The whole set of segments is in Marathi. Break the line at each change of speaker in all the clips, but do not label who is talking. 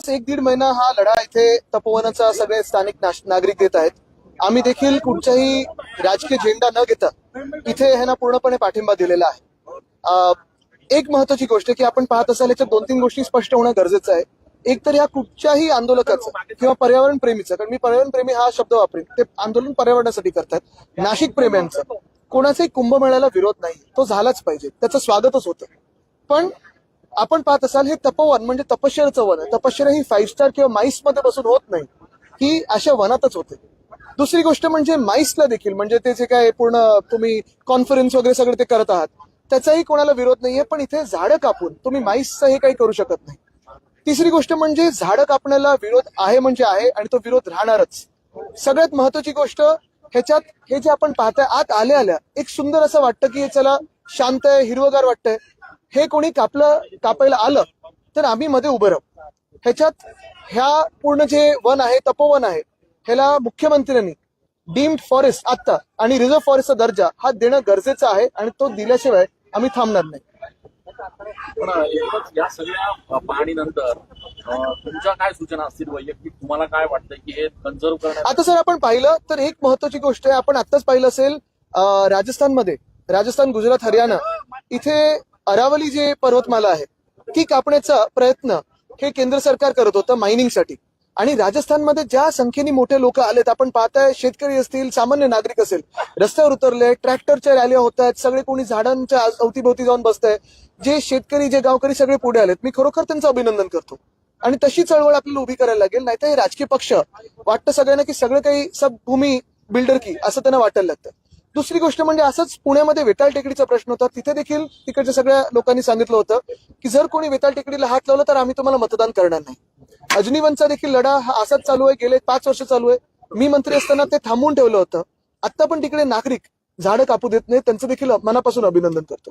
जवळपास एक दीड महिना हा लढा इथे तपोवनाचा सगळे स्थानिक नागरिक देत आहेत. आम्ही देखील कुठचाही राजकीय झेंडा न घेता इथे ह्यांना पूर्णपणे पाठिंबा दिलेला आहे. एक महत्वाची गोष्ट की आपण पाहत असाल याच्यात दोन तीन गोष्टी स्पष्ट होणं गरजेचं आहे. एक तर या कुठच्याही आंदोलकाचं किंवा पर्यावरण प्रेमीचं कारण मी पर्यावरण प्रेमी हा शब्द वापरेन ते आंदोलन पर्यावरणासाठी करतात. नाशिक प्रेम्यांचं. कोणाचाही कुंभमेळ्याला विरोध नाही तो झालाच पाहिजे त्याचं स्वागतच होतं. पण आपण पाहत असाल हे तपोवन म्हणजे तपश्चरचं वन आहे. तपश्चर्या ही फाईव्ह स्टार किंवा माईसमध्ये बसून होत नाही. ही अशा वनातच होते. दुसरी गोष्ट म्हणजे माईसला देखील म्हणजे ते जे काय पूर्ण तुम्ही कॉन्फरन्स वगैरे सगळं ते करत आहात त्याचाही कोणाला विरोध नाहीये पण इथे झाडं कापून तुम्ही माईसचं हे काही करू शकत नाही. तिसरी गोष्ट म्हणजे झाडं कापण्याला विरोध आहे म्हणजे आहे आणि तो विरोध राहणारच. सगळ्यात महत्वाची गोष्ट ह्याच्यात हे जे आपण पाहताय आत आल्या आल्या एक सुंदर असं वाटतं की चला शांत आहे हिरवगार वाटतंय. हे कोणी कापलं कापायला आलं तर आम्ही मध्ये उभं राहू. ह्याच्यात ह्या पूर्ण जे वन आहे तपोवन आहे ह्याला मुख्यमंत्र्यांनी डीम्ड फॉरेस्ट आता आणि रिझर्व्ह फॉरेस्टचा दर्जा हा देणं गरजेचं आहे आणि तो दिल्याशिवाय आम्ही थांबणार नाही.
पण या सगळ्या पाहणीनंतर तुमच्या काय सूचना असतील वैयक्तिक? तुम्हाला काय वाटतं की हे कन्झर्व करण्यात
आता जर आपण पाहिलं तर एक महत्वाची गोष्ट आहे आपण आत्ताच पाहिलं असेल राजस्थानमध्ये राजस्थान गुजरात हरियाणा इथे अरावली जे पर्वतमाला आहे ती कापण्याचा प्रयत्न हे केंद्र सरकार करत होतं मायनिंगसाठी आणि राजस्थानमध्ये ज्या संख्येने मोठे लोक आलेत आपण पाहताय शेतकरी असतील सामान्य नागरिक असेल रस्त्यावर उतरले ट्रॅक्टरच्या रॅल्या होत आहेत सगळे कोणी झाडांच्या अवतीभोवती जाऊन बसताय. जे शेतकरी जे गावकरी सगळे पुढे आलेत मी खरोखर त्यांचं अभिनंदन करतो. आणि तशी चळवळ आपल्याला उभी करायला लागेल नाहीतर हे राजकीय पक्ष वाटतं सगळ्यांना की सगळं काही सब भूमी बिल्डर की असं त्यांना वाटायला लागतं. दुसरी गोष्ट म्हणजे असंच पुण्यामध्ये वेताळ टेकडीचा प्रश्न होता. तिथे देखील तिकडच्या सगळ्या लोकांनी सांगितलं होतं की जर कोणी वेताळ टेकडीला हात लावला तर आम्ही तुम्हाला मतदान करणार नाही. अजनीवनचा देखील लढा हा असाच चालू आहे. गेले पाच वर्ष चालू आहे. मी मंत्री असताना ते थांबवून ठेवलं होतं. आता पण तिकडे नागरिक झाडं कापू देत नाही त्यांचं देखील मनापासून अभिनंदन करतो.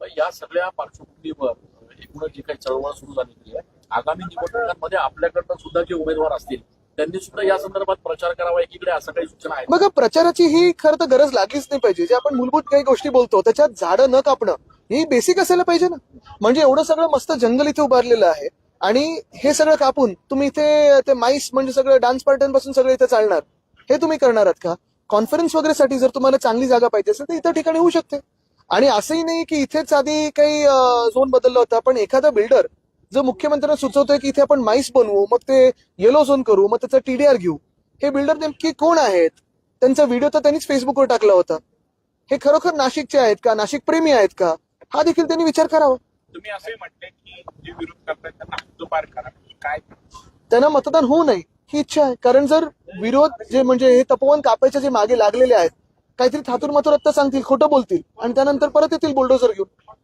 या सगळ्या पार्श्वभूमीवर एकूणच जी काही चळवळ सुरू झालेली आहे आगामी निवडणुकांमध्ये आपल्याकडनं सुद्धा जे उमेदवार असतील त्यांनी सुद्धा या संदर्भात प्रचार करावा एकीकडे असं काही सूचना आहे
बघा प्रचाराची ही खरं तर गरज लागलीच नाही पाहिजे. जे आपण मूलभूत काही गोष्टी बोलतो त्याच्यात झाडं न कापणं ही बेसिक असायला पाहिजे ना. म्हणजे एवढं सगळं मस्त जंगल इथे उभारलेलं आहे आणि हे सगळं कापून तुम्ही इथे ते माईस म्हणजे सगळं डान्स पार्ट्यांपासून सगळं इथे चालणार. हे तुम्ही करणार आहात का? कॉन्फरन्स वगैरे साठी जर तुम्हाला चांगली जागा पाहिजे असेल तर इतर ठिकाणी होऊ शकते. आणि असंही नाही की इथेच आधी काही झोन बदलला होता पण एखादा बिल्डर जो मुख्यमंत्र्यांना सुचवतोय की इथे आपण माईस बनवू मग ते येलो झोन करू मग त्याचा टीडीआर घेऊ. हे बिल्डर नेमके कोण आहेत? त्यांचा व्हिडिओ तर त्यांनीच फेसबुकवर टाकला होता. हे खरोखर नाशिकचे आहेत का? नाशिक प्रेमी आहेत का? हा देखील त्यांनी विचार करावा.
तुम्ही असे म्हटले की जे विरोध करतात करा. काय?
त्यांना मतदान होऊ नये ही इच्छा आहे. कारण जर विरोध जे म्हणजे हे तपोवन कापायचे जे मागे लागलेले आहेत काहीतरी थातूर मातूर आत्ता सांगतील खोटं बोलतील आणि त्यानंतर परत येतील बुलडोजर घेऊन.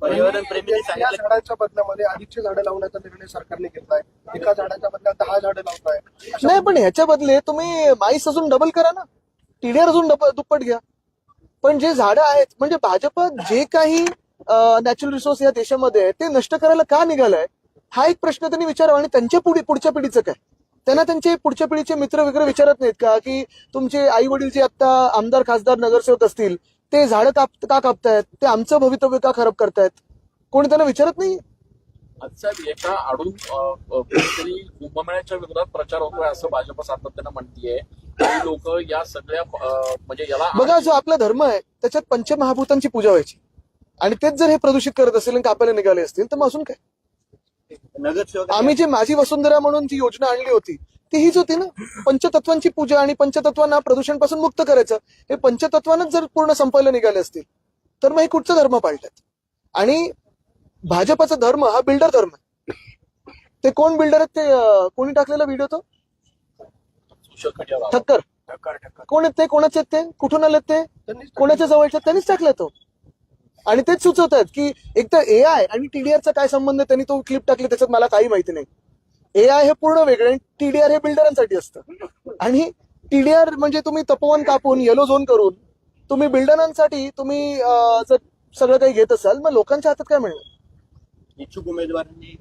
पर्यावरण प्रेमींनी सांगितलं झाडाच्या बदल्यामध्ये अधिकची झाडं लावण्याचा निर्णय सरकारने घेतलाय एका झाडाच्या बदल्यात दहा झाडं लावताय.
नाही पण ह्याच्या बदले तुम्ही माईस अजून डबल करा ना. टीडीआर अजून दुप्पट घ्या. पण जे झाडं आहेत म्हणजे भाजप जे काही नॅचरल रिसोर्स या देशामध्ये आहे ते नष्ट करायला का निघालाय? हा एक प्रश्न त्यांनी विचारावा. आणि त्यांच्या पुढे पुढच्या पिढीचं काय? त्यांना त्यांचे पुढच्या पिढीचे मित्र वगैरे विचारत नाहीत का? की तुमचे आई वडील जे आता आमदार खासदार नगरसेवक असतील ते झाडं काप का कापतायत? ते आमचं भवितव्य का खराब करतायत? कोणी त्यांना विचारत नाही?
एका आडून कुठेतरी कुंभमेळ्याच्या विरोधात प्रचार होतोय असं भाजप सातत्यानं म्हणतीये. काही लोक या सगळ्या म्हणजे याला
बघा जो आपला धर्म आहे त्याच्यात पंचमहाभूतांची पूजा व्हायची. आणि तेच जर हे प्रदूषित करत असेल आणि कापायला निघाले असतील तर मग अजून काय?
नगरसेवक
आम्ही जे माझी वसुंधरा म्हणून जी योजना आणली होती ती हीच होती ना. पंचतत्वांची पूजा आणि पंचतत्वांना प्रदूषणपासून मुक्त करायचं हे पंचतत्वानच जर पूर्ण संपायला निघाले असतील तर मग हे कुठचा धर्म पाळतात? आणि भाजपाचा धर्म हा बिल्डर धर्म आहे. ते कोण बिल्डर आहेत ते कोणी टाकलेला व्हिडिओ तो? ठक्कर. कोण आहेत ते? कोणाचे आहेत ते? कुठून आलेत ते? कोणाच्या जवळच्या त्यांनीच टाकला तो. आणि तेच सुचवतात की एक तर ए आय आणि टीडीआरचा काय संबंध आहे? त्यांनी तो क्लिप टाकली त्याच्यात मला काही माहिती नाही. ए आय हे पूर्ण वेगळं आणि टीडीआर हे बिल्डरांसाठी असतं. आणि टीडीआर म्हणजे तुम्ही तपोवन कापून येलो झोन करून तुम्ही बिल्डरांसाठी तुम्ही जर सगळं काही घेत असाल मग लोकांच्या हातात काय मिळणार?
इच्छुक उमेदवारांनी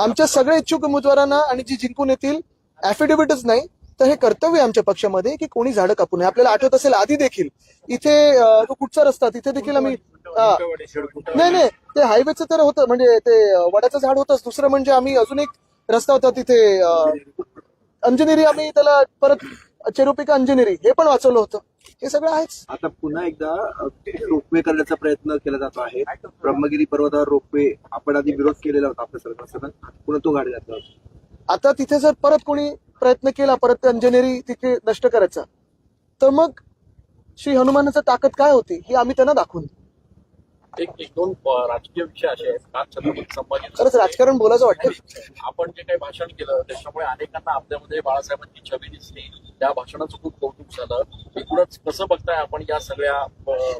आमच्या सगळ्या इच्छुक उमेदवारांना आणि जी जिंकून येतील ऍफिडेव्हिटच नाही तर हे कर्तव्य आमच्या पक्षामध्ये की कोणी झाडं कापू नये. आपल्याला आठवत असेल आधी देखील इथे तो कुठचा रस्ता तिथे देखील आम्ही हा. नाही नाही ते हायवेचं तर होतं म्हणजे ते अं, वडाचं झाड होतंच. दुसरं म्हणजे आम्ही अजून एक रस्ता होता तिथे अं, अंजनेरी आम्ही त्याला परत चेरुपिका अंजनेरी हे पण वाचवलं होतं. हे सगळं आहेच.
आता पुन्हा एकदा रोपवे करण्याचा प्रयत्न केला जातो आहे. ब्रह्मगिरी पर्वतावर रोपवे आपण आधी विरोध केलेला होता आपल्या सरकारसोबत पुन्हा तो गाडी घातला होता.
आता तिथे जर परत कोणी प्रयत्न केला परत ते अंजनेरी तिथे नष्ट करायचा तर मग श्री हनुमानाचं ताकद काय होती ही आम्ही त्यांना दाखवून देऊ.
एक एक दोन राजकीय विषय असे आहेत. छत्रपती संभाजी
खरंच राजकारण बोलायचं वाटतं?
आपण जे काही भाषण केलं त्याच्यामुळे अनेकांना आपल्यामध्ये बाळासाहेबांची छबी दिसली. त्या भाषणाचं खूप कौतुक झालं. एकूणच कसं बघताय आपण या सगळ्या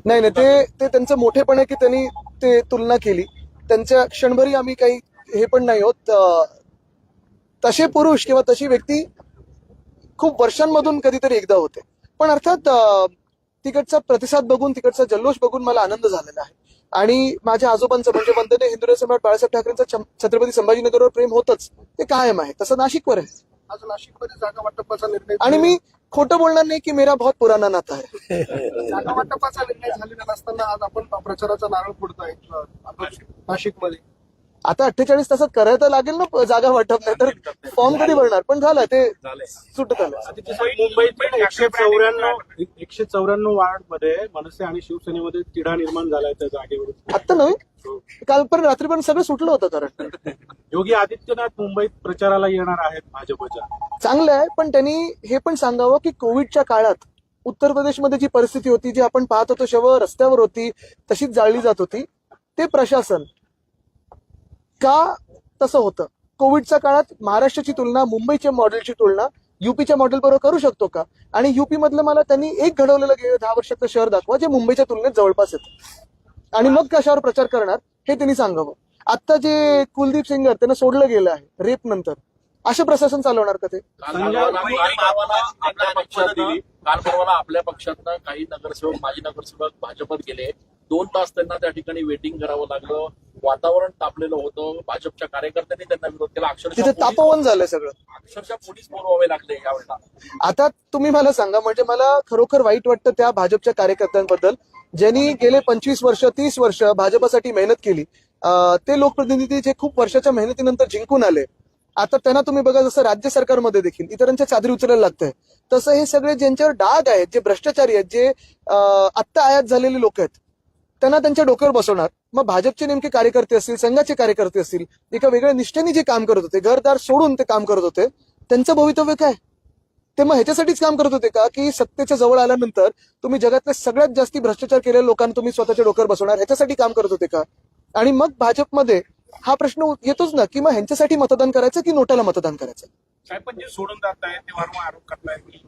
नाही नाही ते ते त्यांचं मोठेपण आहे की त्यांनी ते तुलना केली. त्यांच्या क्षणभरी आम्ही काही हे पण नाही होत. तसे पुरुष किंवा तशी व्यक्ती खूप वर्षांमधून कधीतरी एकदा होते. पण अर्थात तिकडचा प्रतिसाद बघून तिकडचा जल्लोष बघून मला आनंद झालेला आहे. आणि माझ्या आजोबांचं म्हणजे वंदनीय हिंदू सम्राट बाळासाहेब ठाकरेंचं छत्रपती संभाजीनगरवर प्रेम होतच. ते कायम आहे. तसं नाशिकवर आहे.
आज नाशिकमध्ये जागा वाटपाचा निर्णय
आणि मी खोटं बोलणार नाही की मेरा बहुत पुराना नाता है
जागा वाटपाचा निर्णय झालेला नसताना आज आपण प्रचाराचा नारळ फोडतोय नाशिकमध्ये.
आता अठ्ठेचाळीस तासात करायला लागेल ना जागा वाटप नाही तर फॉर्म कधी भरणार? पण झालं ते सुटत आलं
मुंबईत
एकशे चौऱ्याण्णव एकशे चौऱ्याण्णव वार्डमध्ये मनसे आणि शिवसेनेमध्ये तिढा निर्माण झालाय त्या जागेवर
आत्ता नव्हे? काल पण रात्री पण सगळं सुटलं होतं कारण.
योगी आदित्यनाथ मुंबईत प्रचाराला येणार आहेत भाजपच्या.
चांगलं आहे पण त्यांनी हे पण सांगावं की कोविडच्या काळात उत्तर प्रदेशमध्ये जी परिस्थिती होती जी आपण पाहत होतो शव रस्त्यावर होती तशीच जाळली जात होती. ते प्रशासन का तसं होतं? कोविडच्या काळात महाराष्ट्राची तुलना मुंबईच्या मॉडेलची तुलना युपीच्या मॉडेल बरोबर करू शकतो का? आणि युपी मधलं मला त्यांनी एक घडवलेलं गेलं दहा वर्षातलं शहर दाखवा जे मुंबईच्या तुलनेत जवळपास येतं. आणि मग कशावर प्रचार करणार हे त्यांनी सांगावं. आता जे कुलदीप सिंगर त्यांना सोडलं गेलं आहे रेप नंतर. असं प्रशासन चालवणार का ते?
काल परवाला आपल्या पक्षातनं काही नगरसेवक माजी नगरसेवक भाजपत गेले. दोन तास त्यांना त्या ठिकाणी वेटिंग करावं लागलं. वातावरण तापलेलं होतं. भाजपच्या कार्यकर्त्यांनी त्यांना विरोध केला. अक्षरशः
तिथे
पोलीस-
तापवन झालंय सगळं.
अक्षरशः पोलीस बोलवावे लागले यावेळेला.
आता तुम्ही मला सांगा म्हणजे मला खरोखर वाईट वाटतं त्या भाजपच्या कार्यकर्त्यांबद्दल ज्यांनी गेले पंचवीस वर्ष तीस वर्ष भाजपसाठी मेहनत केली. अं, ते लोकप्रतिनिधी जे खूप वर्षाच्या मेहनतीनंतर जिंकून आले. आता त्यांना तुम्ही बघा जसं राज्य सरकारमध्ये देखील इतरांच्या चादरी उचलायला लागतंय. तसं हे सगळे ज्यांच्यावर डाग आहेत जे भ्रष्टाचारी आहेत जे अं, आत्ता आयात झालेले लोक आहेत त्यांना त्यांच्या डोक्यावर बसवणार. मग भाजपचे नेमके कार्यकर्ते असतील संघाचे कार्यकर्ते असतील एका वेगळ्या निष्ठेने जे काम करत होते घरदार सोडून ते काम करत होते त्यांचं भवितव्य काय? ते मग ह्याच्यासाठीच काम करत होते का? की सत्तेच्या जवळ आल्यानंतर तुम्ही जगातल्या सगळ्यात जास्ती भ्रष्टाचार केलेल्या लोकांना तुम्ही स्वतःच्या डोक्यावर बसवणार? ह्याच्यासाठी काम करत होते का? आणि मग भाजपमध्ये हा प्रश्न येतोच ना की मग ह्यांच्यासाठी मतदान करायचं की नोटाला मतदान करायचं?
साहेब पण जे सोडून जात आहेत ते वारंवार आरोप करतायत की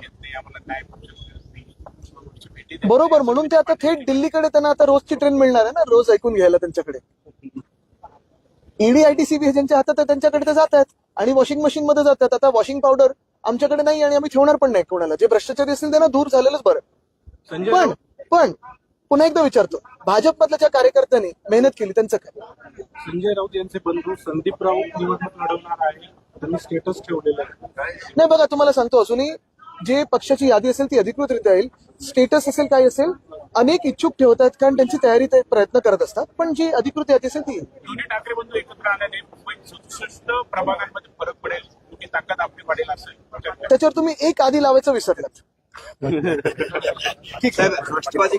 घेत नाही आम्हाला
बरोबर म्हणून ते आता थेट दिल्लीकडे त्यांना आता रोजची ट्रेन मिळणार आहे ना रोज ऐकून घ्यायला त्यांच्याकडे. ईडी आयटीसीबी ज्यांच्या हातात आहे त्यांच्याकडे ते जात आहेत आणि वॉशिंग मशीन मध्ये जातात आता वॉशिंग पावडर आमच्याकडे नाही आणि आम्ही ठेवणार पण नाही कोणाला. जे भ्रष्टाचारी असतील त्यांना दूर झालेलंच बरं. पण पण पुन्हा एकदा विचारतो. भाजपमधल्या ज्या कार्यकर्त्यांनी मेहनत केली त्यांचं काय?
संजय राऊत यांचे बंधू संदीप राऊत निवडणूक लढवणार आहे. त्यांनी स्टेटस ठेवलेलं आहे.
नाही बघा तुम्हाला सांगतो अजूनही जे पक्षाची यादी असेल ती अधिकृतरित्या येईल. स्टेटस असेल काय असेल अनेक इच्छुक ठेवतात कारण त्यांची तयारी ते प्रयत्न करत असतात. पण जी अधिकृत यादी असेल ती
दोन्ही ठाकरे बंधू एकत्र आल्याने मुंबईत प्रभागांमध्ये फरक पडेल. मोठी ताकद आपली पडेल असं
त्याच्यावर तुम्ही एक आधी लावायचं विसरलात.
साहेब राष्ट्रवादी